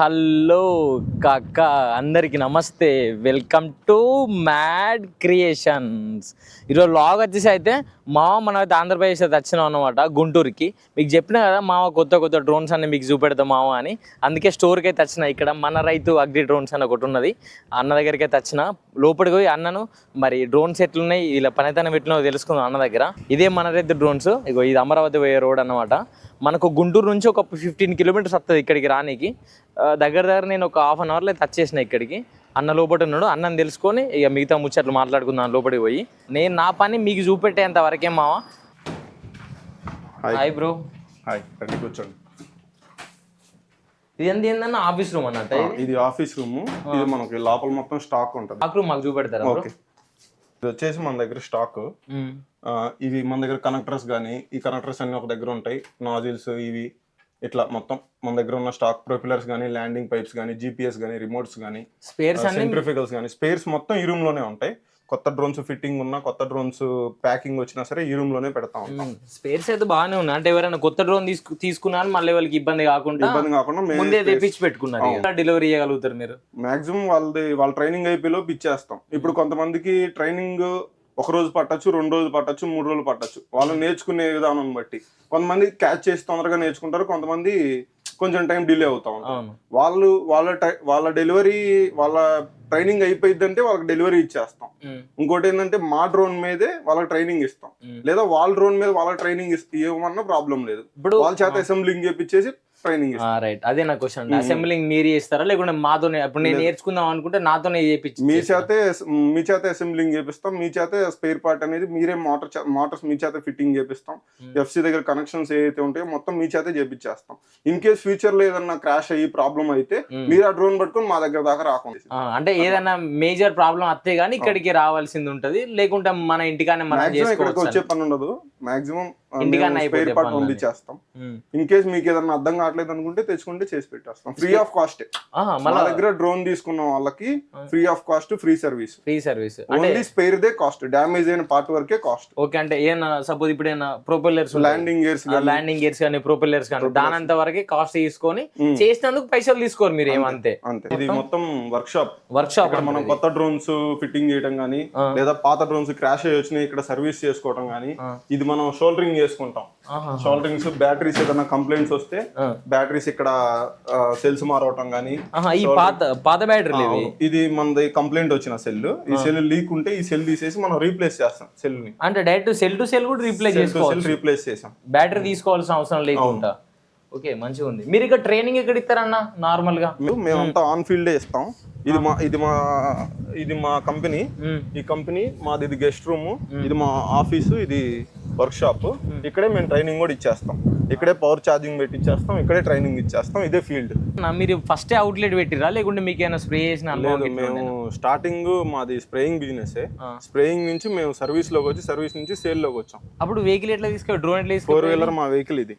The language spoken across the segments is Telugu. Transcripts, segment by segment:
హలో కాక అందరికి నమస్తే. Welcome to mad creations. ఈరోజు లాగ్ వచ్చేసి అయితే మావ మనం అయితే ఆంధ్రప్రదేశ్ అయితే వచ్చినాం అనమాట గుంటూరుకి. మీకు చెప్పిన కదా మావ కొత్త కొత్త డ్రోన్స్ అన్ని మీకు చూపెడతాం మావ అని. అందుకే స్టోర్కి అయితే వచ్చిన ఇక్కడ మన రైతు అగ్రి డ్రోన్స్ అని ఒకటి ఉన్నది. అన్న దగ్గరికి అయితే వచ్చిన. లోపలికి పోయి అన్నను మరి డ్రోన్స్ ఎట్లున్నాయి ఇలా పనితనం ఎట్లున్నాయో తెలుసుకుందాం అన్న దగ్గర. ఇదే మన రైతు డ్రోన్స్ ఇగో ఇది అమరావతి పోయే రోడ్ అన్నమాట. మనకు గుంటూరు నుంచి ఒక ఫిఫ్టీన్ కిలోమీటర్స్ వస్తుంది ఇక్కడికి రానికి. దగ్గర దగ్గర నేను ఒక హాఫ్ అన్ అవర్లో టచ్ చేసిన ఇక్కడికి. అన్న లోపల ఉన్నాడు. అన్నని తెలుసుకొని ఇక మిగతా ముచ్చట్లు మాట్లాడుకుందాం లోపలికి పోయి. నేను నా పని మీకు చూపెట్టేంత వరకే మావా? హాయ్ బ్రో హాయ్ రండి కూర్చోండి. ఇది ఎంత ఏందన్న ఆఫీస్ రూమ్ అన్నట్టు ఇది? ఆఫీస్ రూమ్ ఇది మనకి లోపల మొత్తం స్టాక్ ఉంటుంది. ఆఫ్ రూమ్ మాకు చూపెడతారా ఓకే. ఇది వచ్చేసి మన దగ్గర స్టాక్. ఇవి మన దగ్గర కనెక్టర్స్ కానీ ఈ కనెక్టర్స్ అన్ని ఒక దగ్గర ఉంటాయి. నాజిల్స్ ఇవి ఇట్లా మొత్తం మన దగ్గర ఉన్న స్టాక్ ప్రొపిలర్స్ కానీ ల్యాండింగ్ పైప్స్ కానీ జీపీఎస్ కానీ రిమోట్స్ కానీ స్పేర్స్ అన్ని సెంట్రిఫికల్స్ కానీ స్పేర్స్ మొత్తం ఈ రూమ్లోనే ఉంటాయి. కొత్త డ్రోన్స్ ఫిట్టింగ్ ఉన్నా కొత్త డ్రోన్స్ ప్యాకింగ్ వచ్చినా సరే ఈ రూమ్లోనే పెడతా స్పేర్స్ అయితే బాగానే ఉన్నాయి. అంటే ఎవరైనా కొత్త డ్రోన్ తీసుకు తీసుకున్నారు మళ్ళీ వాళ్ళకి ఇబ్బంది కాకుండా ఇబ్బంది కాకుండా ముందే తెప్పించి పెట్టుకున్నారు. డెలివరీ చేయగలుగుతారు మీరు? మాక్సిమం వాళ్ళది వాళ్ళ ట్రైనింగ్ అయిపోయిలో ఇచ్చేస్తాం. ఇప్పుడు కొంతమందికి ట్రైనింగ్ ఒక రోజు పట్టచ్చు రెండు రోజులు పట్టచ్చు మూడు రోజులు పట్టచ్చు. వాళ్ళు నేర్చుకునే విధానం బట్టి. కొంతమంది క్యాచ్ చేసి తొందరగా నేర్చుకుంటారు కొంతమంది కొంచెం టైం డిలే అవుతా ఉంటారు. వాళ్ళు వాళ్ళ టై- వాళ్ళ డెలివరీ వాళ్ళ ట్రైనింగ్ అయిపోయిందంటే వాళ్ళకి డెలివరీ ఇచ్చేస్తాం. ఇంకోటి ఏంటంటే మా డ్రోన్ మీదే వాళ్ళకి ట్రైనింగ్ ఇస్తాం. లేదా వాళ్ళ డ్రోన్ మీద వాళ్ళ ట్రైనింగ్ ఇవ్వమన్నా ప్రాబ్లం లేదు. ఇప్పుడు వాళ్ళ చేత అసెంబ్లింగ్ చేపించేసి ట్రైనింగ్ రైట్ అదే నా క్వశ్చన్ అసెంబ్లింగ్ మీరు చేస్తారా? లేకుంటే మాతోనే ఇప్పుడు నేను నేర్చుకుందాం అనుకుంటే నాతోనే చేపించి మీ చేతే మీ చేత అసెంబ్లింగ్ చేపిస్తాం. మీ చేతే స్పేర్ పార్ట్ అనేది మీరే మోటార్ మోటార్స్ మీ చేత ఫిట్టింగ్ చేపిస్తాం. ఎఫ్సి దగ్గర కనెక్షన్స్ ఏవైతే ఉంటాయో మొత్తం మీ చేతే చేపించేస్తాం ఇన్ కేస్ ఫ్యూచర్లో ఏదన్నా క్రాష్ అయ్యి ప్రాబ్లం అయితే మీరు ఆ డ్రోన్ పట్టుకొని మా దగ్గర దాకా రాకుండా అంటే ఏదైనా మేజర్ ప్రాబ్లం వస్తే గానీ ఇక్కడికి రావాల్సింది ఉంటది. లేకుంటే మన ఇంటికానే మనం ఇక్కడికి వచ్చే పని ఉండదు. మాక్సిమం స్పేర్ పార్ట్ పంపించేస్తాం ఉమ్. ఇన్ కేస్ మీకు ఏదన్నా అర్థం కావట్లేదు అనుకుంటే తెచ్చుకుంటే చేసి పెట్టేస్తాం. ఫ్రీ ఆఫ్ కాస్ట్ ఆహా, మా మళ్ళా దగ్గర డ్రోన్ తీసుకున్న వాళ్ళకి free of cost free service free service only spare the cost damage అయిన పార్ట్ వరకే కాస్ట్ ఓకే అంటే ఏదైనా సపోజ్ ఇప్పుడు ఏమైనా propellers landing gears landing gears కానీ ప్రొపెల్లర్స్ కానీ దానంత వరకే కాస్ట్ తీసుకొని చేసినందుకు పైసలు తీసుకోరు మీరు ఏమంతే అంతే ఇది మొత్తం వర్క్ షాప్ వర్క్ షాప్ ఇక్కడ మనం కొత్త డ్రోన్స్ ఫిట్టింగ్ చేయడం గానీ లేదా పాత డ్రోన్స్ క్రాష్ అయ్యి వచ్చినాయి ఇక్కడ సర్వీస్ చేసుకోవడం గానీ ఇది మనం షోల్డరింగ్ చేసుకుంటాం. షోల్డరింగ్స్ బ్యాటరీస్ ఏదైనా కంప్లైంట్స్ వస్తే బ్యాటరీస్ ఇక్కడ సెల్స్ మారవటం గానీ ఈ పాత పాత బ్యాటరీలు ఇవి? ఇది మనది కంప్లైంట్ వచ్చిన సెల్ ఈ సెల్ లీక్ ఉంటే ఈ సెల్ తీసేసి మనం రీప్లేస్ చేస్తాం సెల్ని. అంటే డైరెక్ట్ సెల్ టు సెల్ కూడా రీప్లేస్ చేసుకోవచ్చు. సెల్ రీప్లేస్ చేసాం. బ్యాటరీ తీసుకోవాల్సిన అవసరం లేకుండా. ఓకే మంచిగా ఉంది మీరు ఇక్కడ ట్రైనింగ్ ఎక్కడ ఇస్తారన్న నార్మల్గా? మేము మేమంతా ఆన్ ఫీల్డ్ ఇస్తాం. ఇది మా ఇది మా ఇది మా కంపెనీ. ఈ కంపెనీ మాది ఇది గెస్ట్ రూమ్ ఇది మా ఆఫీసు ఇది వర్క్ షాప్ ఇక్కడే మేము ట్రైనింగ్ కూడా ఇచ్చేస్తాం. ఇక్కడే పవర్ ఛార్జింగ్ పెట్టి ఇచ్చేస్తాం ఇక్కడే ట్రైనింగ్ ఇచ్చేస్తాం ఇదే ఫీల్డ్ నా మీరు ఫస్ట్ అవుట్లెట్ పెట్టిరా లేకుంటే మీకు ఏమైనా స్ప్రే చేసిన మేము స్టార్టింగ్ మాది స్ప్రేయింగ్ బిజినెస్ స్ప్రేయింగ్ నుంచి మేము సర్వీస్లోకి వచ్చి సర్వీస్ నుంచి సేల్లోకి వచ్చాం. అప్పుడు వెహికల్ ఎట్లా తీసుకో డ్రోన్ ఎట్లా ఫోర్ వీలర్ మా వెహికల్ ఇది.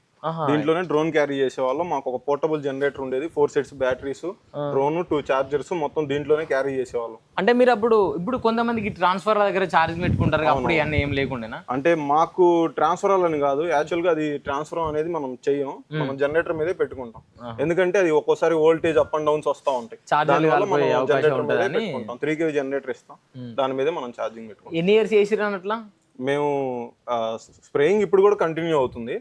దీంట్లోనే డ్రోన్ క్యారీ చేసేవాళ్ళం. మాకు ఒక పోర్టబుల్ జనరేటర్ ఉండేది. Four sets batteries drone two chargers మొత్తం దీంట్లోనే క్యారీ చేసేవాళ్ళం. అంటే మీరు అప్పుడు ఇప్పుడు కొంతమందికి ట్రాన్స్ఫర్ దగ్గర ఛార్జ్ పెట్టుకుంటారు అప్పుడు ఇవన్నీ ఏం లేకుండానా? అంటే మాకు ట్రాన్స్ఫర్ అని కాదు. యాక్చువల్గా అది ట్రాన్స్ఫర్ అనేది మనం చెయ్యం. మనం జనరేటర్ మీదే పెట్టుకుంటాం. ఎందుకంటే అది ఒక్కోసారి వోల్టేజ్ అప్ అండ్ డౌన్స్ వస్తూ ఉంటాయి. జనరేటర్ త్రీ కేవీ జనరేటర్ ఇస్తాం. దాని మీదే మనం ఛార్జింగ్ పెట్టుకుంటాం. ఎన్ని ఇయర్స్ చేసిరా అట్లా మేము స్ప్రేయింగ్ ఇప్పుడు కూడా కంటిన్యూ అవుతుంది.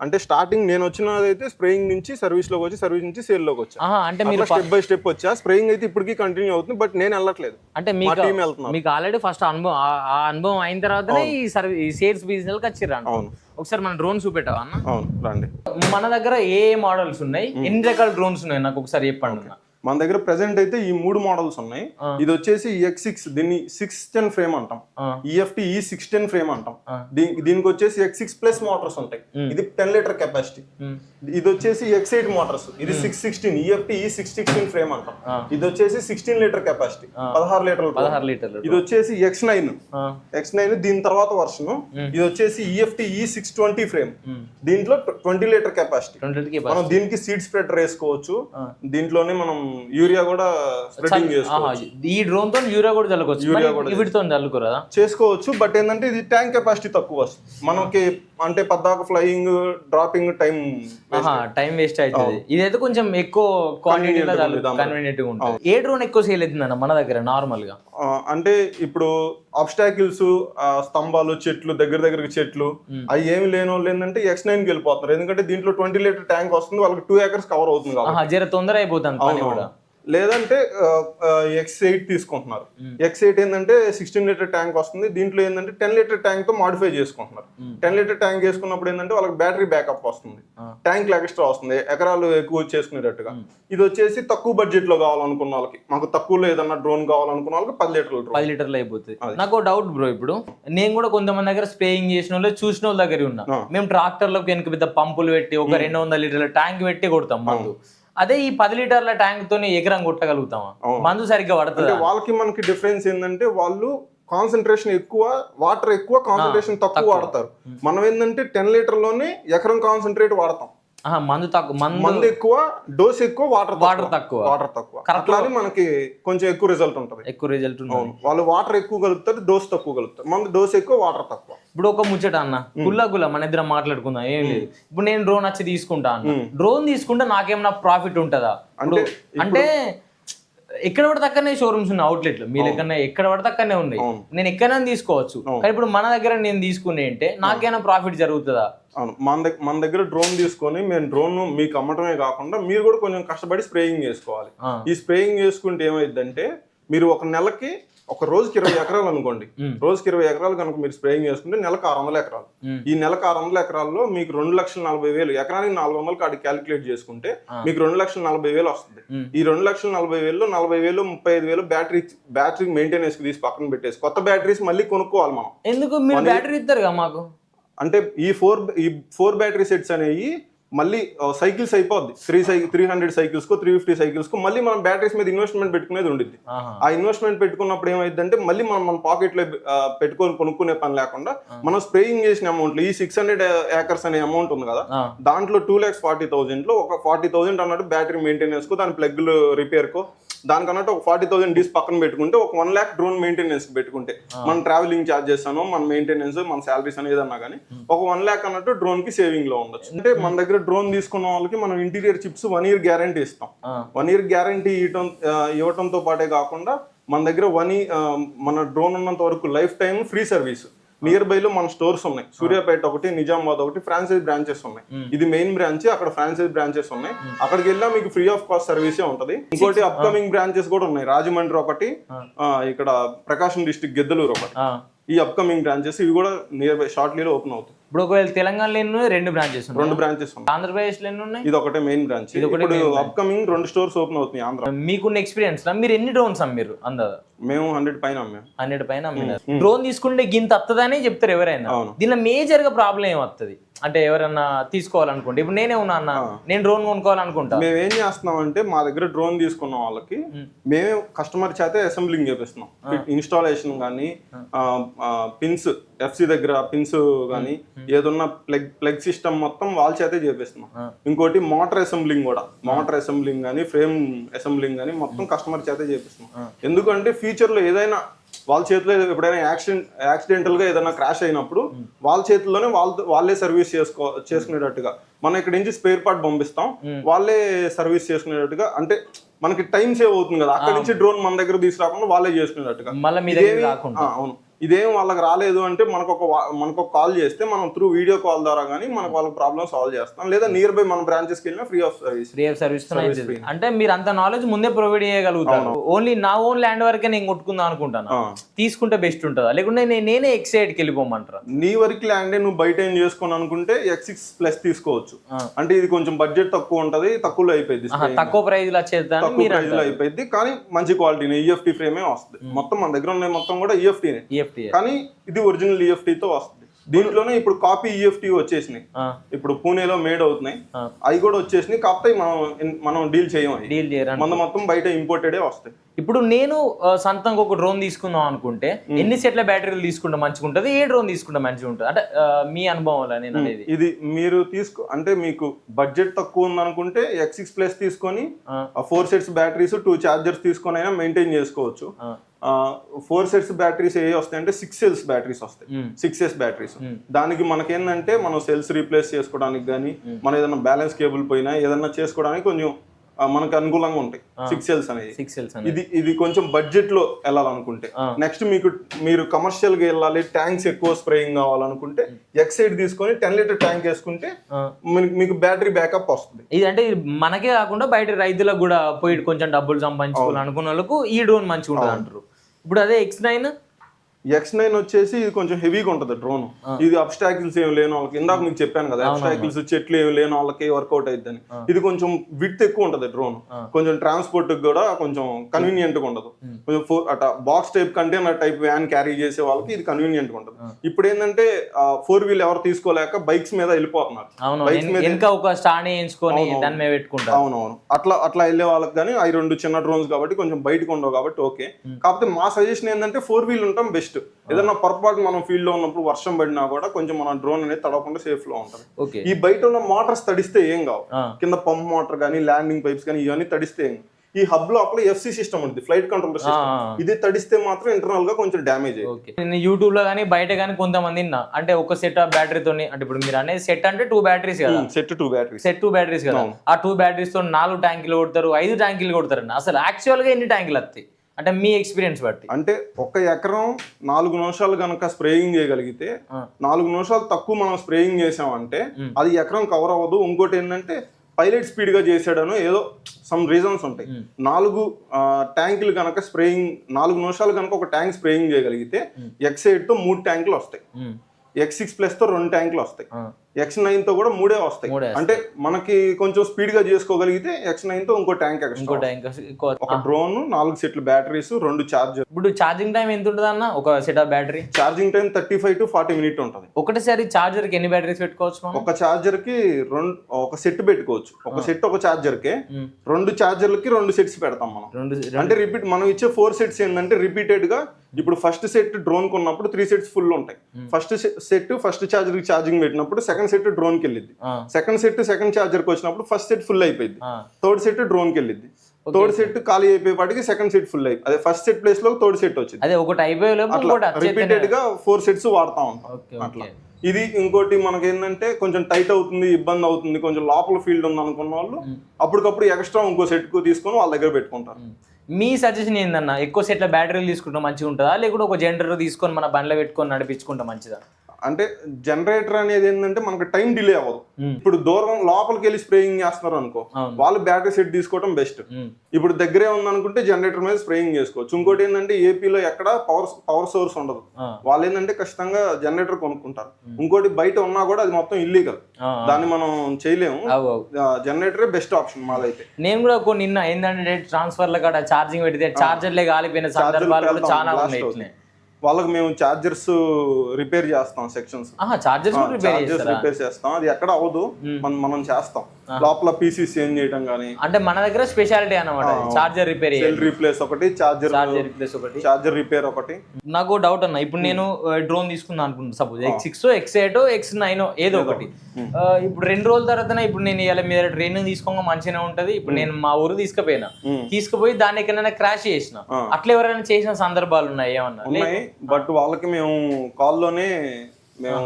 అంటే స్టార్టింగ్ నేను వచ్చినదైతే స్ప్రేయింగ్ నుంచి సర్వీస్లోకి వచ్చి సర్వీస్ నుంచి సేల్లోకి వచ్చా అంటే మీరు స్టెప్ బై స్టెప్ వచ్చా. స్ప్రేయింగ్ అయితే ఇప్పటికీ కంటిన్యూ అవుతుంది బట్ నేను వెళ్ళట్లేదు. అంటే మా మీకు టీం వెళ్తున్నారు మీకు ఆల్రెడీ ఫస్ట్ అనుభవం ఆ- అనుభవం అయిన తర్వాతనే ఈ సర్వీ సేల్స్ బిజినెస్ వచ్చిర్రా అవును. ఒకసారి మన డ్రోన్ చూపెట్టావా అన్న? అవును రండి. మన దగ్గర ఏ మోడల్స్ ఉన్నాయి? ఎన్ని రకాల డ్రోన్స్ ఉన్నాయి నాకు ఒకసారి చెప్పండి అన్న. మన దగ్గర ప్రెసెంట్ అయితే ఈ మూడు మోడల్స్ ఉన్నాయి. ఇది వచ్చేసి ఎక్స్ సిక్స్ దీన్ని సిక్స్ టెన్ ఫ్రేమ్ అంటాం. ఈఎఫ్టి ఈ సిక్స్ టెన్ ఫ్రేమ్ అంటాం. దీనికి వచ్చేసి ఎక్స్ సిక్స్ ప్లస్ మోటార్స్ ఉంటాయి. ఇది టెన్ లీటర్ కెపాసిటీ. ఇది వచ్చేసి ఎక్స్ ఎయిట్ మోటార్స్ ఇది సిక్స్ సిక్స్టీన్ ఈఎఫ్టి ఈ సిక్స్ సిక్స్టీన్ ఫ్రేమ్ అంటాం. ఇది వచ్చేసి సిక్స్టీన్ లీటర్ కెపాసిటీ పదహారు లీటర్ల పదహారు లీటర్లు. ఇది వచ్చేసి ఎక్స్ నైన్. ఎక్స్ నైన్ దీని తర్వాత వర్షన్ ఇది వచ్చేసి EFT E six twenty frame దీంట్లో ట్వంటీ లీటర్ కెపాసిటీ మనం దీనికి సీడ్ స్ప్రెడర్ వేసుకోవచ్చు దీంట్లోనే మనం యూరియా కూడా స్ప్రెడింగ్ చేసుకోవచ్చు. ఈ డ్రోన్తో యూరియా కూడా చల్లుకోవచ్చు. యూరియా మరి వీటితో చల్లుకోరదా? చేసుకోవచ్చు బట్ ఏంటంటే ఇది ట్యాంక్ కెపాసిటీ తక్కువ వస్తుంది. మనకి అంటే పద్దాక flying dropping time time waste అవుతుంది. ఇదైతే కొంచెం ఎక్కువ క్వాంటిటీలో. కన్వీనియంట్గా ఉంటుంది. ఏ డ్రోన్ ఎక్కువ సేల్ అవుతుందన్న మన దగ్గర నార్మల్గా? అంటే ఇప్పుడు అబ్స్టాకిల్స్ స్తంభాలు చెట్లు దగ్గర దగ్గర చెట్లు అవి ఏమి లేని వాళ్ళు ఏంటంటే ఎక్స్ నైన్కి వెళ్ళిపోతున్నారు. ఎందుకంటే దీంట్లో ట్వంటీ లీటర్ ట్యాంక్ వస్తుంది వాళ్ళకి టూ ఏకర్స్ కవర్ అవుతుంది జర తొందర అయిపోతుంది లేదంటే ఎక్స్ ఎయిట్ తీసుకుంటున్నారు. ఎక్స్ ఎయిట్ ఏంటంటే సిక్స్టీన్ లీటర్ ట్యాంక్ వస్తుంది. దీంట్లో ఏంటంటే టెన్ లీటర్ ట్యాంక్తో మాడిఫై చేసుకుంటున్నారు టెన్ లీటర్ ట్యాంక్ వేసుకున్నప్పుడు ఏంటంటే వాళ్ళకి బ్యాటరీ బ్యాకప్ వస్తుంది. ట్యాంక్ ఎక్స్ట్రా వస్తుంది. ఎకరాలు ఎక్కువ చేసుకునేటట్టుగా. ఇది వచ్చేసి తక్కువ బడ్జెట్లో కావాలనుకున్న వాళ్ళకి. మాకు తక్కువలో ఏదన్నా డ్రోన్ కావాలనుకున్న వాళ్ళకి పది లీటర్ల పది లీటర్లు అయిపోతుంది నాకు డౌట్ బ్రో ఇప్పుడు. నేను కూడా కొంతమంది దగ్గర స్ప్రేయింగ్ చేసిన వాళ్ళు చూసిన వాళ్ళ దగ్గర ఉన్నా. మేము ట్రాక్టర్లకు వెనక పెద్ద పంపులు పెట్టి ఒక రెండు వందల లీటర్ల ట్యాంక్ పెట్టి కొడతాం మందు అదే ఈ పది లీటర్ల ట్యాంక్ తోని ఎకరం కొట్టగలుగుతామా. మందు సరిగ్గా పడుతుంది? వాళ్ళకి మనకి డిఫరెన్స్ ఏంటంటే వాళ్ళు కాన్సన్ట్రేషన్ ఎక్కువ వాటర్ ఎక్కువ కాన్సన్ట్రేషన్ తక్కువ వాడతారు. మనం ఏంటంటే టెన్ లీటర్లోనే ఎకరం కాన్సన్ట్రేట్ వాడతాం. మందు తక్కువ మందు మందు ఎక్కువ డోస్ ఎక్కువ వాటర్ వాటర్ తక్కువ. వాటర్ తక్కువ. అట్లా అని మనకి కొంచెం ఎక్కువ రిజల్ట్ ఉంటది. ఎక్కువ రిజల్ట్ అవును. వాళ్ళు వాటర్ ఎక్కువ కలుపుతారు డోస్ తక్కువ కలుపుతారు. మన డోస్ ఎక్కువ వాటర్ తక్కువ. ఇప్పుడు ఒక ముచ్చట అన్న. గుల్ల గుల్ల మన ఇద్దరం మాట్లాడుకుందాం. ఏం లేదు. ఇప్పుడు నేను డ్రోన్ వచ్చి తీసుకుంటా అన్న. డ్రోన్ తీసుకుంటే నాకేమన్నా ప్రాఫిట్ ఉంటుందా? అంటే ఎక్కడ పడితే అక్కడనే షోరూమ్స్ ఉన్నాయి అవుట్లెట్లు మీ లెక్కనే ఎక్కడ పడితే అక్కడనే ఉన్నాయి. నేను ఎక్కడైనా తీసుకోవచ్చు. కానీ ఇప్పుడు మన దగ్గర నేను తీసుకునే అంటే నాకేమైనా ప్రాఫిట్ జరుగుతుందా? అవును. మన దగ్గర మన దగ్గర డ్రోన్ తీసుకొని మేము డ్రోన్ మీకు అమ్మటమే కాకుండా మీరు కూడా కొంచెం కష్టపడి స్ప్రేయింగ్ చేసుకోవాలి. ఈ స్ప్రేయింగ్ చేసుకుంటే ఏమైందంటే మీరు ఒక నెలకి ఒక రోజుకి ఇరవై ఎకరాలు అనుకోండి. రోజుకి ఇరవై ఎకరాలు కనుక మీరు స్ప్రేయింగ్ చేసుకుంటే నెలకు ఆరు వందల ఎకరాలు. ఈ నెలకు ఆరు వందల ఎకరాల్లో మీకు రెండు లక్షల నలభై వేలు ఎకరానికి నాలుగు వందలు కాడి క్యాలిక్యులేట్ చేసుకుంటే మీకు రెండు లక్షల నలభై వేలు వస్తుంది. ఈ రెండు లక్షల నలభై వేలు నలభై వేలు ముప్పై ఐదు వేలు బ్యాటరీ బ్యాటరీ మెయింటెనెన్స్ తీసి పక్కన పెట్టేసి కొత్త బ్యాటరీస్ మళ్ళీ కొనుక్కోవాలి మనం. ఎందుకు మీరు బ్యాటరీ ఇస్తారుగా మాకు? అంటే ఈ ఫోర్ ఈ ఫోర్ బ్యాటరీ సెట్స్ అనేవి మళ్ళీ సైకిల్స్ అయిపోద్ది త్రీ సై త్రీ హండ్రెడ్ సైకిల్స్కు త్రీ ఫిఫ్టీ సైకిల్స్కు మళ్ళీ మనం బ్యాటరీస్ మీద ఇన్వెస్ట్మెంట్ పెట్టుకునేది ఉండిద్ది. ఆ ఇన్వెస్ట్మెంట్ పెట్టుకున్నప్పుడు ఏమైందంటే మళ్ళీ మనం మన పాకెట్లో పెట్టుకొని కొనుక్కునే పని లేకుండా మనం స్ప్రేయింగ్ చేసిన అమౌంట్ ఈ సిక్స్ హండ్రెడ్ ఏకర్స్ అనే అమౌంట్ ఉంది కదా. దాంట్లో టూ ల్యాక్స్ ఫార్టీ థౌసండ్లో ఒక ఫార్టీ థౌసండ్ అన్నట్టు బ్యాటరీ మెయింటెనెన్స్కు దాని ప్లగ్లు రిపేర్కు దానికన్నట్టు ఒక ఫార్టీ థౌసండ్ డీస్ పక్కన పెట్టుకుంటే ఒక వన్ ల్యాక్ డ్రోన్ మెయింటెనెన్స్ పెట్టుకుంటే. మన ట్రావెలింగ్ చార్జెస్ అను మన మెయింటెనెన్స్ మన సాలరీస్ అని ఏదన్నా కానీ ఒక వన్ ల్యాక్ అన్నట్టు డ్రోన్కి సేవింగ్లో ఉండొచ్చు. అంటే మన దగ్గర డ్రోన్ తీసుకున్న వాళ్ళకి మనం interior chips one year guarantee ఇస్తాం. వన్ ఇయర్ గ్యారంటీ ఇవ్వటం ఇవ్వటంతో పాటే కాకుండా మన దగ్గర వన్ మన డ్రోన్ ఉన్నంత వరకు life time free service. Near by లో మన స్టోర్స్ ఉన్నాయి. సూర్యాపేట ఒకటి నిజామాబాద్ ఒకటి ఫ్రాంచైజ్ బ్రాంచెస్ ఉన్నాయి. ఇది మెయిన్ బ్రాంచ్ అక్కడ ఫ్రాంచైజ్ బ్రాంచెస్ ఉన్నాయి. అక్కడికి వెళ్ళా మీకు ఫ్రీ ఆఫ్ కాస్ట్ సర్వీసే ఉంటది. ఇంకోటి అప్కమింగ్ బ్రాంచెస్ కూడా ఉన్నాయి. రాజమండ్రి ఒకటి ఇక్కడ ప్రకాశం డిస్టిక్ గెద్దలూరు ఒకటి. ఈ అప్కమింగ్ బ్రాంచెస్ ఇవి కూడా నియర్ బై షార్ట్లీలో ఓపెన్ అవుతాయి. ఇప్పుడు ఒకవేళ తెలంగాణలో? రెండు బ్రాంచెస్ రెండు బ్రాంచెస్ ఉన్నాయి. ఆంధ్రప్రదేశ్లో ఎన్ని ఉన్నాయి? ఇది ఒకటే మెయిన్ బ్రాంచ్ ఇప్పుడు అప్కమింగ్ రెండు స్టోర్స్ ఓపెన్ అవుతున్నాయి ఆంధ్ర. మీకున్న ఎక్స్పీరియన్స్ మీరు ఎన్ని డ్రోన్స్ అమ్మిర్రు? అందరు మేము హండ్రెడ్ పైన హండ్రెడ్ పైన అమ్మినారు. డ్రోన్ తీసుకుంటే గింత వస్తుందని చెప్తారు ఎవరైనా. దీనిలో మేజర్గా ప్రాబ్లం ఏం వస్తుంది అంటే ఎవరన్నా తీసుకోవాలనుకుంటే ఇప్పుడు నేనే ఉన్నా అన్న నేను డ్రోన్ కొనుక్కోవాలనుకుంటా. మేము ఏం చేస్తున్నాం అంటే మా దగ్గర డ్రోన్ తీసుకున్న వాళ్ళకి మేమే కస్టమర్ చేతే అసెంబ్లింగ్ చేపిస్తున్నాం. ఇన్స్టాలేషన్ కానీ పిన్స్ ఎఫ్సి దగ్గర పిన్స్ కానీ ఏదన్నా ప్లగ్ ప్లగ్ సిస్టమ్ మొత్తం వాళ్ళ చేతే చేపిస్తున్నాం. ఇంకోటి మోటార్ అసెంబ్లింగ్ కూడా. మోటార్ అసెంబ్లింగ్ కానీ ఫ్రేమ్ అసెంబ్లింగ్ కానీ మొత్తం కస్టమర్ చేతే చేపిస్తున్నాం. ఎందుకంటే ఫ్యూచర్లో ఏదైనా వాళ్ళ చేతిలో ఎప్పుడైనా యాక్సిడెంట్ యాక్సిడెంటల్గా ఏదైనా క్రాష్ అయినప్పుడు వాళ్ళ చేతిలోనే వాళ్ళ వాళ్ళే సర్వీస్ చేసుకో చేసుకునేటట్టుగా. మనం ఇక్కడ నుంచి స్పేర్ పార్ట్ పంపిస్తాం వాళ్ళే సర్వీస్ చేసుకునేటట్టుగా. అంటే మనకి టైం సేవ్ అవుతుంది కదా. అక్కడ నుంచి డ్రోన్ మన దగ్గర తీసుకురాకుండా వాళ్ళే చేసుకునేటట్టుగా. మళ్ళీ అవును. ఇదేం వాళ్ళకి రాలేదు అంటే మనకు ఒక మనకు ఒక కాల్ చేస్తే మనం త్రూ వీడియో కాల్ ద్వారా కానీ మనకు వాళ్ళ ప్రాబ్లమ్ సాల్వ్ చేస్తాం. లేదా నియర్ బై మన బ్రాంచెస్కి వెళ్ళినా free of service free of service అంటే మీరు అంత నాలెడ్జ్ ముందే ప్రొవైడ్ చేయగలుగుతారు. ఓన్లీ నా ఓన్ ల్యాండ్ వరకే నేను కొట్టుకుందాం అనుకుంటాను? తీసుకుంటే బెస్ట్ ఉంటుందా? లేకుంటే నేను నేనే ఎక్సైడ్కి వెళ్ళిపోమంటారా? నీ వరకు ల్యాండ్ నువ్వు బయట ఏం చేసుకొని అనుకుంటే ఎక్స్ సిక్స్ ప్లస్ తీసుకోవచ్చు. అంటే ఇది కొంచెం బడ్జెట్ తక్కువ ఉంటది తక్కువలో అయిపోయింది తక్కువ ప్రైజ్లో మీరు ప్రైస్లో అయిపోయింది కానీ మంచి క్వాలిటీనే ఈఎఫ్టీ ఫ్రేమే వస్తుంది. మొత్తం మన దగ్గర ఉన్న మొత్తం కూడా ఈఎఫ్టీనే ఈఎఫ్టీ కానీ ఇది ఒరిజినల్ ఈఎఫ్టీ తో వస్తుంది. దీంట్లోనే ఇప్పుడు కాపీ ఈఎఫ్టీ వచ్చేసినాయి. ఇప్పుడు పూణేలో మేడ్ అవుతున్నాయి. అవి కూడా వచ్చేసినాయి కాకపోతే మనం మనం డీల్ చేయం డీల్ చేయరా మన మొత్తం బయట ఇంపోర్టెడే వస్తాయి. ఇప్పుడు నేను సొంతంగా ఒక డ్రోన్ తీసుకుందాం అనుకుంటే ఎన్ని సెట్ల బ్యాటరీలు తీసుకుంటే మంచిగా ఉంటుంది ఏ డ్రోన్ తీసుకుంటే మంచిగా ఉంటుంది అంటే మీ అనుభవంలో నేను అనేది. ఇది మీరు తీసుకో అంటే మీకు బడ్జెట్ తక్కువ ఉందనుకుంటే ఎక్స్ సిక్స్ ప్లస్ తీసుకొని. Four sets batteries two chargers తీసుకొని అయినా మెయింటైన్ చేసుకోవచ్చు. ఫోర్ సెట్స్ బ్యాటరీస్ ఏ వస్తాయి అంటే సిక్స్ సెల్స్ బ్యాటరీస్ వస్తాయి. సిక్స్ ఎస్ బ్యాటరీస్ దానికి మనకేందంటే మనం సెల్స్ రీప్లేస్ చేసుకోవడానికి కానీ మనం ఏదైనా బ్యాలెన్స్ కేబుల్ పోయినా ఏదైనా చేసుకోవడానికి కొంచెం మనకు అనుకూలంగా ఉంటాయి. సిక్స్ సెల్స్ అనేది సిక్స్ సెల్స్ ఇది ఇది కొంచెం బడ్జెట్లో వెళ్ళాలనుకుంటే. నెక్స్ట్ మీకు మీరు కమర్షియల్గా వెళ్ళాలి ట్యాంక్స్ ఎక్కువ స్ప్రేయింగ్ కావాలనుకుంటే ఎక్సైడ్ తీసుకొని టెన్ లీటర్ ట్యాంక్ వేసుకుంటే మీకు- బ్యాటరీ బ్యాకప్ వస్తుంది. ఇది అంటే మనకే కాకుండా బయట రైతులకు కూడా పోయి కొంచెం డబ్బులు సంపాదించుకోవాలి అనుకున్న వాళ్ళకు ఈ డ్రోన్ మంచిగా ఉంటుంది అంటారు. ఇప్పుడు అదే ఎక్స్ నైన్ ఎక్స్ నైన్ వచ్చేసి ఇది కొంచెం హెవీగా ఉంటుంది డ్రోన్ ఇది అబ్స్టాకిల్స్ ఏం లేని వాళ్ళకి ఇందాక మీకు చెప్పాను కదా అబ్స్టాకిల్స్ చెట్లు ఏమి లేని వాళ్ళకి వర్కౌట్ అయిద్దని. ఇది కొంచెం విత్ ఎక్కువ ఉంటుంది డ్రోన్ కొంచెం ట్రాన్స్పోర్ట్ కూడా కొంచెం కన్వీనియంట్గా ఉండదు. కొంచెం ఫోర్ అట box type container type van carry చేసే వాళ్ళకి ఇది కన్వీనియంట్గా ఉంటుంది. ఇప్పుడు ఏంటంటే ఫోర్ వీల్ ఎవరు తీసుకోలేక బైక్స్ మీద వెళ్ళిపోతున్నారు. బైక్స్ మీద ఒక స్టాండ్ వేయించుకొని దాని మీద పెట్టుకుంటారు. అవునవును. అట్లా అట్లా వెళ్ళే వాళ్ళకి కానీ అవి రెండు చిన్న డ్రోన్స్ కాబట్టి కొంచెం బయటకు ఉండవు కాబట్టి ఓకే. కాకపోతే మా సజెషన్ ఏంటంటే ఫోర్ వీల్ ఉండటం బెస్ట్ ఏదన్నా పొరపాటు మనం ఫీల్డ్లో ఉన్నప్పుడు వర్షం పడినా కూడా కొంచెం మన డ్రోన్ అనేది తడవకుండా సేఫ్లో ఉంటుంది ఓకే. ఈ బయట ఉన్న మోటార్స్ తడిస్తే ఏం కావు. కింద పంప్ మోటార్ కానీ ల్యాండింగ్ పైప్స్ కానీ ఇవన్నీ తడిస్తే ఏం. ఈ హబ్ లోపల ఎఫ్సి సిస్టమ్ ఉంటుంది ఫ్లైట్ కంట్రోల్ సిస్టమ్. ఇది తడిస్తే మాత్రం ఇంటర్నల్గా కొంచెం డ్యామేజ్ నేను యూట్యూబ్లో కానీ బయట కానీ కొంతమంది అంటే ఒక సెట్ ఆఫ్ బ్యాటరీతో అంటే ఇప్పుడు మీరు అనేది సెట్ అంటే టూ బ్యాటరీస్ కదా. Set two batteries set two batteries కదా. ఆ టూ బ్యాటరీస్తో నాలుగు ట్యాంకులు కొడతారు ఐదు ట్యాంకులు కొడతారండి అసలు యాక్చువల్గా ఎన్ని ట్యాంకులు వస్తాయి? అంటే మీ ఎక్స్పీరియన్స్ బట్టి. అంటే ఒక ఎకరం నాలుగు నిమిషాలు కనుక స్ప్రేయింగ్ చేయగలిగితే. నాలుగు నిమిషాలు తక్కువ మనం స్ప్రేయింగ్ చేసామంటే అది ఎకరం కవర్ అవ్వదు. ఇంకోటి ఏంటంటే పైలట్ స్పీడ్గా చేసాడను ఏదో సమ్ రీజన్స్ ఉంటాయి. నాలుగు ట్యాంకులు కనుక స్ప్రేయింగ్ నాలుగు నిమిషాలు కనుక ఒక ట్యాంక్ స్ప్రేయింగ్ చేయగలిగితే ఎక్స్ ఎయిట్తో మూడు ట్యాంకులు వస్తాయి. ఎక్స్ సిక్స్ ప్లస్తో రెండు ట్యాంకులు వస్తాయి. ఎక్స్ నైన్తో కూడా మూడే వస్తాయి. అంటే మనకి కొంచెం స్పీడ్గా చేసుకోగలిగితే ఎక్స్ నైన్తో ఇంకో ట్యాంక్ ఇంకో ట్యాంక్ ఒక డ్రోన్ నాలుగు సెట్లు బ్యాటరీస్ రెండు చార్జర్ ఇప్పుడు ఛార్జింగ్ టైం ఎంత ఉంటుంది అన్న ఒక set of battery charging time thirty five to forty minute ఉంటుంది. ఒకటేసారి చార్జర్కి ఎన్ని బ్యాటరీస్ పెట్టుకోవచ్చు ఒక చార్జర్కి రెండు ఒక సెట్ పెట్టుకోవచ్చు. ఒక సెట్ ఒక చార్జర్కి ఉమ్. రెండు చార్జర్లకి రెండు సెట్స్ పెడతాం మనం. రెండు అంటే రిపీట్ మనం ఇచ్చే ఫోర్ సెట్స్ ఏంటంటే రిపీటెడ్గా ఇప్పుడు ఫస్ట్ సెట్ డ్రోన్ కొన్నప్పుడు త్రీ సెట్స్ ఫుల్ ఉంటాయి. ఫస్ట్ సెట్ ఫస్ట్ చార్జర్కి ఛార్జింగ్ పెట్టినప్పుడు సెకండ్ సెట్ డ్రోన్కి వెళ్ళింది ఆ, సెకండ్ సెట్ సెకండ్ చార్జర్కి వచ్చినప్పుడు ఫస్ట్ సెట్ ఫుల్ అయిపోయింది. థర్డ్ సెట్ డ్రోన్కి వెళ్ళింది థర్డ్ సెట్ ఖాళీ అయిపోయేపాటికి సెకండ్ సెట్ ఫుల్ అయిపోయి అదే ఫస్ట్ సెట్ ప్లేస్లో థర్డ్ సెట్ వచ్చింది. అదే ఒకటి అయిపోయే రిపీటెడ్గా ఫోర్ సెట్స్ వాడుతా ఉంటాం. అట్లా. ఇది ఇంకోటి మనకి ఏంటంటే కొంచెం టైట్ అవుతుంది ఇబ్బంది అవుతుంది కొంచెం లోపల ఫీల్డ్ ఉంది అనుకున్న వాళ్ళు అప్పటికప్పుడు ఎక్స్ట్రా ఇంకో సెట్కు తీసుకొని వాళ్ళ దగ్గర పెట్టుకుంటారు. మీ సజెషన్ ఏందన్న? ఎక్కువ సెట్ల బ్యాటరీలు తీసుకుంటే మంచిగా ఉంటుందా లేకుంటే ఒక జనరేటర్ తీసుకొని మన బండ్లో పెట్టుకొని నడిపించుకుంటే మంచిదా? అంటే జనరేటర్ అనేది ఏంటంటే మనకి టైం డిలే అవ్వదు. మ్మ్. ఇప్పుడు దూరం లోపలికి వెళ్ళి స్ప్రేయింగ్ చేస్తున్నారు అనుకో. వాళ్ళు బ్యాటరీ సెట్ తీసుకోవడం బెస్ట్ ఇప్పుడు దగ్గరే ఉందనుకుంటే జనరేటర్ మీద స్ప్రేయింగ్ చేసుకోవచ్చు. ఇంకోటి ఏంటంటే ఏపీలో ఎక్కడ పవర్ పవర్ సోర్స్ ఉండదు. వాళ్ళు ఏంటంటే ఖచ్చితంగా జనరేటర్ కొనుక్కుంటారు. ఇంకోటి బయట ఉన్నా కూడా అది మొత్తం ఇల్లీగల్ దాన్ని మనం చేయలేము. జనరేటరే బెస్ట్ ఆప్షన్ మాదైతే. నేను కూడా కొన్ని నిన్న ఏంటంటే ట్రాన్స్ఫర్ల కాడ ఛార్జింగ్ పెడితే చార్జర్లే కాలిపోయిన సందర్భాలు చాలా ఉన్నాయి. వాళ్ళకి మేము చార్జర్స్ రిపేర్ చేస్తాం సెక్షన్స్ చార్జర్స్ రిపేర్ చేస్తాం. అది ఎక్కడ అవ్వదు. మనం మనం చేస్తాం. లోపల పీసీస్ చేంజ్ చేయడం కానీ అంటే మన దగ్గర స్పెషాలిటీ అన్నమాట. చార్జర్ రిపేర్ సెల్ రీప్లేస్ ఒకటి చార్జర్ చార్జర్ రిప్లేస్ ఒకటి. చార్జర్ రిపేర్ ఒకటి. నాకు డౌట్ అన్న. ఇప్పుడు నేను డ్రోన్ తీసుకుందాం అనుకుంటున్నాను suppose X six X eight X nine ఏదో ఒకటి. ఇప్పుడు రెండు రోజుల తర్వాత ఇప్పుడు నేను ఇలా మీద ట్రైనింగ్ తీసుకోగా మంచిగానే ఉంటది. ఇప్పుడు నేను మా ఊరు తీసుకుపోయినా. మ్మ్. తీసుకుపోయి దాన్ని ఎక్కడైనా క్రాష్ చేసిన. అట్లా ఎవరైనా చేసిన సందర్భాలు ఉన్నాయి ఏమన్నా? బట్ వాళ్ళకి మేము కాల్లోనే మేము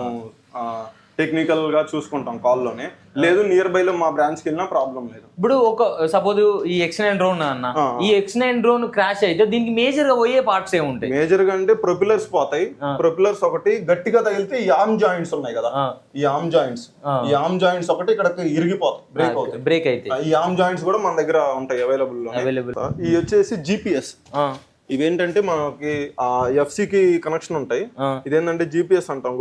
టెక్నికల్గా చూసుకుంటాం కాల్లోనే. లేదు నియర్ బై లో మా బ్రాంచ్కి వెళ్ళినా ప్రాబ్లం లేదు. ఇప్పుడు ఒక సపోజ్ ఈ ఎక్స్ నైన్ డ్రోన్ అన్న. ఈ ఎక్స్ నైన్ డ్రోన్ క్రాష్ అయితే దీనికి మేజర్గా పోయే పార్ట్స్ ఏ ఉంటాయి? మేజర్గా అంటే ప్రొపిలర్స్ పోతాయి. ప్రొపిలర్స్ ఒకటి గట్టిగా తగిలితే ఈ ఆర్మ్ జాయింట్స్ ఉన్నాయి కదా. ఈ జాయింట్స్. ఈ జాయింట్స్ ఒకటి ఇక్కడ ఇరిగిపోతాయి బ్రేక్ అవుతాయి. బ్రేక్ అయితే. ఈ ఆర్మ్ జాయింట్స్ కూడా మన దగ్గర ఉంటాయి అవైలబుల్ అవైలబుల్ ఇవి వచ్చేసి జిపిఎస్ ఇవేంటంటే మనకి ఆ ఎఫ్సి కి కనెక్షన్ ఉంటాయి ఇదేంటంటే జిపిఎస్ అంటాం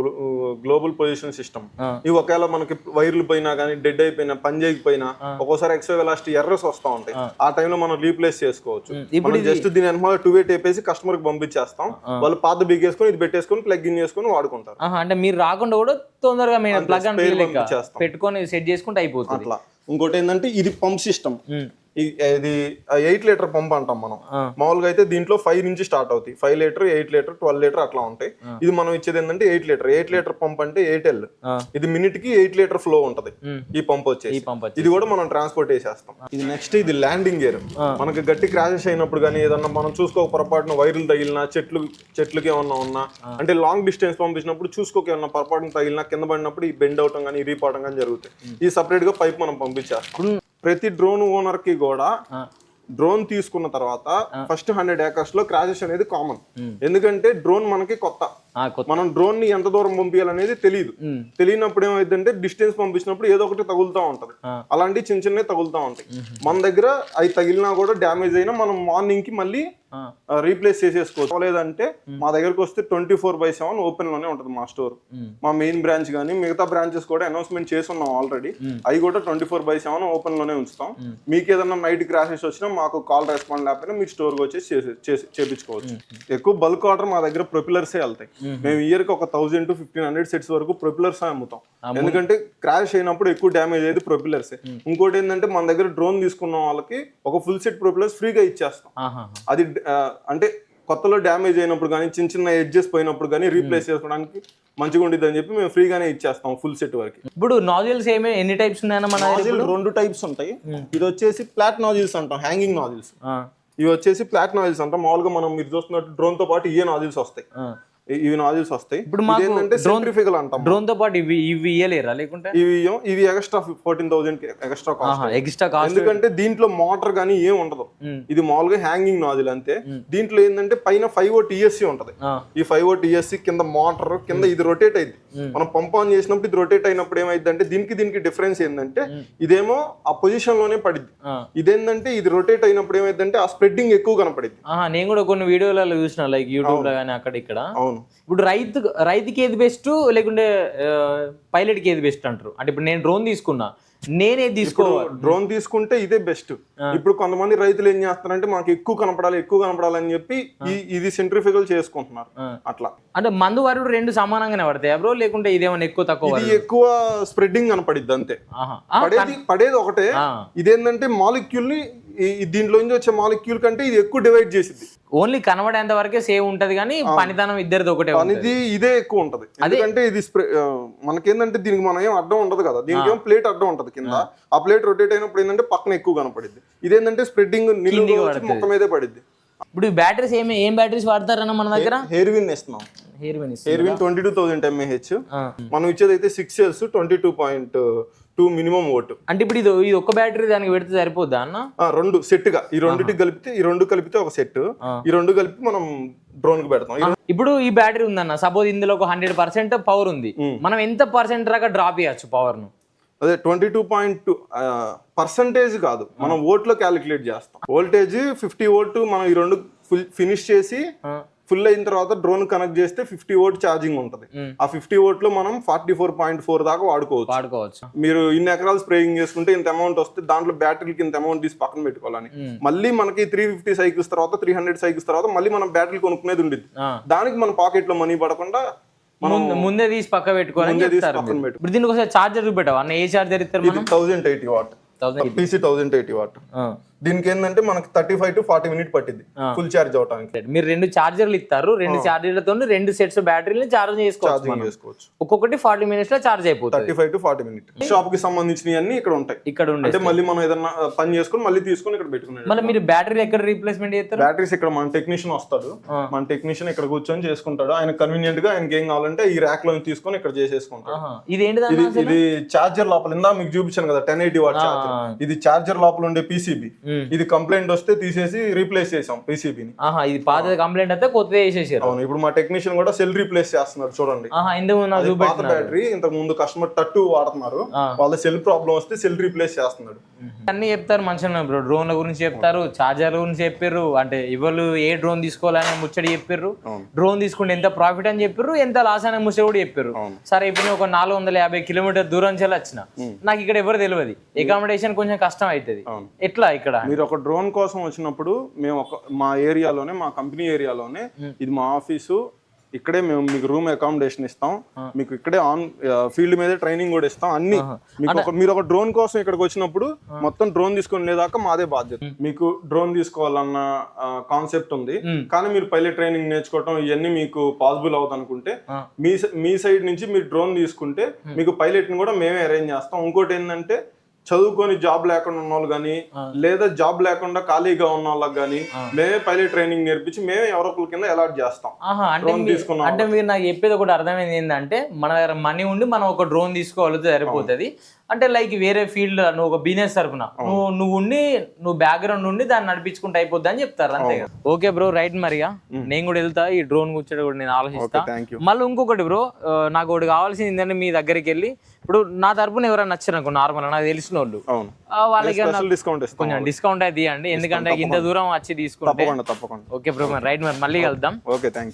గ్లోబల్ పొజిషన్ సిస్టమ్. ఇవి ఒకవేళ మనకి వైర్లు పోయినా కానీ డెడ్ అయిపోయినా పని చేయకపోయినా ఒక్కోసారి ఎక్స్వే వెలాసిటీ ఎర్రస్ వస్తా ఉంటాయి. ఆ. టైంలో మనం రీప్లేస్ చేసుకోవచ్చు. ఇప్పుడు జస్ట్ దీని వెనకాల టూ వే టేపేసి కస్టమర్కి పంపించేస్తాం. వాళ్ళు పాత బిగేసుకొని ఇది పెట్టేసుకొని ప్లగ్ ఇన్ చేసుకొని వాడుకుంటారు. అంటే మీరు రాకుండా కూడా తొందరగా ప్లగ్. పెట్టుకొని సెట్ చేసుకుంటే అయిపోతుంది. అట్లా. ఇంకోటి ఏంటంటే ఇది పంప్ సిస్టమ్ ఇది ఎయిట్ లీటర్ పంప్ అంటాం మనం. మామూలుగా అయితే దీంట్లో ఫైవ్ నుంచి స్టార్ట్ అవుతాయి. Five litre eight litre twelve litre అట్లా ఉంటాయి. ఇది మనం ఇచ్చేది ఏంటంటే eight litre eight litre pump అంటే ఎయిర్టెల్ ఆ. ఇది మినిట్కి ఎయిట్ లీటర్ ఫ్లో ఉంటది. ఈ పంప్ వచ్చేసి. ఇది కూడా మనం ట్రాన్స్పోర్ట్ చేసేస్తాం. ఇది నెక్స్ట్ ఇది ల్యాండింగ్ గేర్ మనకి గట్టి క్రాషెస్ అయినప్పుడు కానీ ఏదన్నా మనం చూసుకోక పొరపాటున వైర్లు తగిలినా చెట్లు చెట్లకి ఏమన్నా ఉన్నా అంటే లాంగ్ డిస్టెన్స్ పంపించినప్పుడు చూసుకోక ఏమన్నా పొరపాటున తగిలినా కింద పడినప్పుడు ఈ బెండ్ అవటం కానీ ఇరిగిపోవడం కానీ జరుగుతాయి. ఈ సపరేట్గా పైప్ మనం పంపించేస్తాం. ప్రతి డ్రోన్ ఓనర్కి కూడా. డ్రోన్ తీసుకున్న తర్వాత ఫస్ట్ హండ్రెడ్ ఏకర్స్లో క్రాషెస్ అనేది కామన్ ఎందుకంటే డ్రోన్ మనకి కొత్త మనం డ్రోన్ని ఎంత దూరం పంపించాలనేది తెలియదు. తెలియనప్పుడు ఏమైందంటే డిస్టెన్స్ పంపించినప్పుడు ఏదో ఒకటి తగులుతూ ఉంటది. అలాంటి చిన్న చిన్నవి తగులుతూ ఉంటాయి మన దగ్గర అవి తగిలినా కూడా డ్యామేజ్ అయినా మనం మార్నింగ్కి మళ్ళీ. రీప్లేస్ చేసేసుకోవచ్చు. లేదంటే మా దగ్గరకు వస్తే ట్వంటీ ఫోర్ బై సెవెన్ ఓపెన్లోనే ఉంటుంది మా స్టోర్ మ్. మెయిన్ బ్రాంచ్ కానీ మిగతా బ్రాంచెస్ కూడా అనౌన్స్మెంట్ చేసి ఉన్నాం ఆల్రెడీ అవి కూడా ట్వంటీ ఫోర్ బై సెవెన్ ఓపెన్లోనే ఉంచుతాం మీకు ఏదైనా నైట్ క్రాషెస్ వచ్చినా మాకు కాల్ రెస్పాండ్ లేకపోయినా మీరు స్టోర్కి వచ్చేసి చేసే- చేసి చేపించుకోవచ్చు. ఎక్కువ బల్క్ ఆర్డర్ మా దగ్గర ప్రొపిలర్సే వెళ్తాయి. మేము. ఇయర్కి ఒక thousand to fifteen hundred sets వరకు ప్రొపిలర్స్ అమ్ముతాం. ఎందుకంటే క్రాష్ అయినప్పుడు ఎక్కువ డ్యామేజ్ అయ్యేది ప్రొపిలర్సే ఇంకోటి ఏంటంటే మన దగ్గర డ్రోన్ తీసుకున్న వాళ్ళకి ఒక ఫుల్ సెట్ ప్రొపిలర్స్ ఫ్రీగా ఇచ్చేస్తాం. అది అంటే కొత్తలో డ్యామేజ్ అయినప్పుడు కానీ చిన్న చిన్న ఎడ్జెస్ పోయినప్పుడు కానీ రీప్లేస్ చేసుకోవడానికి మంచిగా ఉండిద్ది అని చెప్పి మేము ఫ్రీగానే ఇచ్చేస్తాం ఫుల్ సెట్ వరకు. ఇప్పుడు నాజిల్స్ ఏమే ఎన్ని టైప్స్ ఉన్నాయన్న మన నాజిల్? రెండు టైప్స్ ఉంటాయి. ఇది వచ్చేసి ప్లాట్ నాజిల్స్ అంటాం హ్యాంగింగ్ నాజిల్స్ ఇవి వచ్చేసి ప్లాట్ నాజిల్స్ అంటాం. మామూలుగా మనం మీరు చూస్తున్నట్టు డ్రోన్తో పాటు ఇవే నాజిల్స్ వస్తాయి. ఇవి నాజిల్స్ వస్తాయి. ఇప్పుడు ఏంటంటే సెంట్రిఫికల్ అంటాం డ్రోన్తో పాటు ఇవి ఇవి ఇయ్యలేరా లేకుంటే? ఇవి ఇవి extra fourteen thousand extra cost extra cost ఎందుకంటే దీంట్లో మోటార్ కానీ ఏం ఉండదు. ఇది మామూలుగా హ్యాంగింగ్ నాజిల్ అంతే. దీంట్లో ఏంటంటే పైన ఫైవ్ ఓ టిఎస్సి ఉంటది. ఈ ఫైవ్ ఓ టిఎస్సి కింద మోటార్ కింద ఇది రొటేట్ అయింది మనం పంప్ ఆన్ చేసినప్పుడు ఇది రొటేట్ అయినప్పుడు ఏమైంది అంటే దీనికి దీనికి డిఫరెన్స్ ఏంటంటే ఇదేమో ఆ పొజిషన్లోనే పడిద్ది. ఆ. ఇదేంటంటే ఇది రొటేట్ అయినప్పుడు ఏమైందంటే ఆ స్ప్రెడ్డింగ్ ఎక్కువ కనపడిద్ది. ఆహా నేను కూడా కొన్ని వీడియోలలో చూసిన లైక్ యూట్యూబ్లో కానీ అక్కడ ఇక్కడ. అవును. ఇప్పుడు రైతు రైతుకి ఏది బెస్ట్ లేకుంటే పైలట్కి ఏది బెస్ట్ అంటారు? అంటే ఇప్పుడు నేను డ్రోన్ తీసుకున్నా నేనేది తీసుకో డ్రోన్ తీసుకుంటే ఇదే బెస్ట్ ఇప్పుడు కొంతమంది రైతులు ఏం చేస్తారంటే మాకు ఎక్కువ కనపడాలి ఎక్కువ కనపడాలని చెప్పి ఈ ఇది సెంట్రిఫికల్ చేసుకుంటున్నారు. అట్లా. అంటే మందు వరుడు రెండు సమానంగానే పడతాయి బ్రో లేకుంటే ఇదేమైనా ఎక్కువ తక్కువ ఎక్కువ స్ప్రెడ్డింగ్ కనపడిద్ది అంతే. పడేది పడేది ఒకటే. ఇదేంటంటే మాలిక్యూల్ని దీంట్లో నుంచి వచ్చే మాలిక్యూల్ కంటే ఇది ఎక్కువ డివైడ్ చేసిద్ది. ఓన్లీ కనబడేంత వరకే సేవ్ ఉంటది కానీ పనితనం ఇద్దరిది ఒకటే. అనేది ఇదే ఎక్కువ ఉంటది. ఎందుకంటే ఇది మనకేందంటే దీనికి మనం ఏం అడ్డం ఉండదు కదా. దీనికి ఏం ప్లేట్ అడ్డం ఉంటది కింద. ఆ. ప్లేట్ రొటేట్ అయినప్పుడు ఏంటంటే పక్కన ఎక్కువ కనపడిద్ది. ఇదేంటంటే స్ప్రెడ్డింగ్ వచ్చి మొక్క మీదే పడిద్ది. ఇప్పుడు బ్యాటరీస్ ఏమి ఏం బ్యాటరీస్ వాడతారన్న మన దగ్గర? హెయిర్ విన్ ఇస్తున్నాం హెయిర్ Venice Herewin twenty two thousand mAh మనం ఇచ్చేది అయితే six years twenty two point two minimum volt. అంటే ఇప్పుడు ఇది ఇది ఒక్క బ్యాటరీ దానికి పెడితే సరిపోద్దా అన్న? రెండు సెట్గా ఈ రెండింటికి కలిపితే ఈ రెండు కలిపితే ఒక సెట్. ఈ రెండు కలిపి మనం డ్రోన్కి పెడతాం. ఈ ఇప్పుడు ఈ బ్యాటరీ ఉందన్న. సపోజ్ ఇందులో ఒక హండ్రెడ్ పర్సెంట్ పవర్ ఉంది. మనం ఎంత పర్సెంట్ దాకా డ్రాప్ చేయొచ్చు పవర్ను అదే twenty two point two percentage కాదు. మనం ఓట్లో క్యాలిక్యులేట్ చేస్తాం. వోల్టేజ్ ఫిఫ్టీ ఓట్ మనం ఈ రెండు ఫుల్ ఫినిష్ చేసి. ఫుల్ అయిన తర్వాత డ్రోన్ కనెక్ట్ చేస్తే ఫిఫ్టీ ఓట్ ఛార్జింగ్ ఉంటుంది. ఆ ఫిఫ్టీ ఓట్లో మనం ఫార్టీ ఫోర్ పాయింట్ ఫోర్ దాకా వాడుకోవచ్చు. వాడుకోవచ్చు. మీరు ఇన్ని ఎకరాలు స్ప్రేయింగ్ చేసుకుంటే ఇంత అమౌంట్ వస్తే దాంట్లో బ్యాటరీకి ఇంత అమౌంట్ తీసి పక్కన పెట్టుకోవాలని. మళ్ళీ మనకి త్రీ ఫిఫ్టీ సైకిల్స్ తర్వాత త్రీ హండ్రెడ్ సైకిల్స్ తర్వాత మళ్ళీ మనం బ్యాటరీ కొనుక్కునేది ఉండేది. దానికి మన పాకెట్లో మనీ పడకుండా మనం ముందు- తీసి పక్క పెట్టుకోవాలని ముందే తీసి చెప్తారు పక్కన మీరు. పెట్టు. ఇప్పుడు దీనికి ఒకసారి చార్జర్ చూపెట్టావా? అన్న ఏ చార్జర్ ఇస్తారు thousand eighty watt thousand eighty watt దీనికి ఏంటంటే మనకి thirty five to forty minute పట్టింది ఫుల్ ఛార్జ్ అవడానికి మీరు రెండు చార్జర్లు ఇస్తారు రెండు చార్జర్లతో రెండు సెట్స్ బ్యాటరీని చార్జ్ చేసుకోవచ్చు. చేసుకోవచ్చు. ఒక్కొక్కటి ఫార్టీ మినిట్స్లో చార్జ్ అయిపోతుంది. Thirty five to forty minute షాప్కి సంబంధించినవి అన్ని ఇక్కడ ఉంటాయి. ఇక్కడ అంటే మళ్ళీ మనం ఏదన్నా పని చేసుకొని మళ్ళీ తీసుకొని ఇక్కడ పెట్టుకునేది మళ్ళీ మీరు బ్యాటరీ ఎక్కడ రీప్లేస్మెంట్ చేస్తారు? బ్యాటరీస్ ఇక్కడ మన టెక్నీషియన్ వస్తాడు. మన టెక్నీషియన్ ఇక్కడ కూర్చొని చేసుకుంటాడు. ఆయన కన్వీనియంట్గా ఆయనకి ఏం కావాలంటే ఈ ర్యాక్లో తీసుకొని ఇక్కడ చేసేసుకుంటాడు. ఇది ఇది చార్జర్ లోపల ఇందా మీకు చూపించాను కదా టెన్ ఎయిటీ వాట్. ఇది చార్జర్ లోపల ఉండే పీసీబీ. ఇది కంప్లైంట్ వస్తే తీసేసి రీప్లేస్ చేసాం పీసీబీని. ఆహా ఇది పాత కంప్లైంట్ అయితే కొత్తది వేసేసారు అవును ఇప్పుడు మా టెక్నీషియన్ కూడా సెల్ రీప్లేస్ చేస్తున్నారు చూడండి. ఆహా ఇంతకు ముందు పాత బ్యాటరీ ఇంతకు ముందు కస్టమర్ టట్టు వాడుతున్నారు. వాళ్ళ సెల్ ప్రాబ్లం వస్తే సెల్ రీప్లేస్ చేస్తున్నాడు. అన్ని చెప్తారు మంచిగా బ్రో డ్రోన్ల గురించి చెప్తారు చార్జర్ల గురించి చెప్పారు అంటే ఎవరు ఏ డ్రోన్ తీసుకోవాలనే ముచ్చడి చెప్పారు. డ్రోన్ తీసుకుంటే ఎంత ప్రాఫిట్ అని చెప్పారు ఎంత లాస్ అనే ముచ్చడి కూడా చెప్పారు. సరే ఇప్పుడు ఒక నాలుగు వందల యాభై కిలోమీటర్ దూరం చెల్లి వచ్చిన నాకు ఇక్కడ ఎవరు తెలియదు అకామిడేషన్ కొంచెం కష్టం అవుతుంది. ఎట్లా ఇక్కడ? మీరు ఒక డ్రోన్ కోసం వచ్చినప్పుడు మేము ఒక మా ఏరియాలోనే మా కంపెనీ ఏరియాలోనే ఇది మా ఆఫీసు. ఇక్కడే మేము మీకు రూమ్ అకామిడేషన్ ఇస్తాం. మీకు ఇక్కడే ఆన్ ఫీల్డ్ మీద ట్రైనింగ్ కూడా ఇస్తాం. అన్ని మీకు ఒక మీరు ఒక డ్రోన్ కోసం ఇక్కడికి వచ్చినప్పుడు మొత్తం డ్రోన్ తీసుకొని లేదాకా మాదే బాధ్యత. మీకు డ్రోన్ తీసుకోవాలన్న కాన్సెప్ట్ ఉంది. కానీ మీరు పైలట్ ట్రైనింగ్ నేర్చుకోవటం ఇవన్నీ మీకు పాసిబుల్ అవుతుంది అనుకుంటే. మీ మీ సైడ్ నుంచి మీరు డ్రోన్ తీసుకుంటే మీకు పైలట్ని కూడా మేమే అరేంజ్ చేస్తాం. ఇంకోటి ఏంటంటే చదువుకొని జాబ్ లేకుండా ఉన్న వాళ్ళు కానీ లేదా జాబ్ లేకుండా ఖాళీగా ఉన్న వాళ్ళకి కానీ మేమే పైలట్ ట్రైనింగ్ నేర్పించి మేమే ఎవరో ఒకరి కింద అలాట్ చేస్తాం. డ్రోన్ తీసుకున్నాం అంటే మీరు నాకు చెప్పేది ఒకటి అర్థమైంది ఏంటంటే మన దగ్గర మనీ ఉండి మనం ఒక డ్రోన్ తీసుకోగలిగితే సరిపోతుంది. అంటే లైక్ వేరే ఫీల్డ్ నువ్వు ఒక బిజినెస్ తరపున. నువ్వు నువ్వు ఉండి నువ్వు బ్యాక్గ్రౌండ్ ఉండి దాన్ని నడిపించుకుంటే అయిపోద్ది అని చెప్తారు అంతే ఓకే బ్రో రైట్ మరిగా? నేను కూడా వెళ్తా ఈ డ్రోన్ కూర్చొని కూడా నేను ఆలోచిస్తా. మళ్ళీ ఇంకొకటి బ్రో నాకు ఒకటి కావాల్సింది ఏంటంటే మీ దగ్గరికి వెళ్ళి ఇప్పుడు నా తరపున ఎవరైనా నచ్చారు అనుకో నార్మల్ నాకు తెలిసిన వాళ్ళు వాళ్ళకి డిస్కౌంట్ కొంచెం డిస్కౌంట్ అయితే ఇవ్వండి ఎందుకంటే ఇంత దూరం వచ్చి తీసుకుంటే. తప్పకుండా ఓకే బ్రో మరి రైట్ మరి మళ్ళీ కలుద్దాం. Okay thank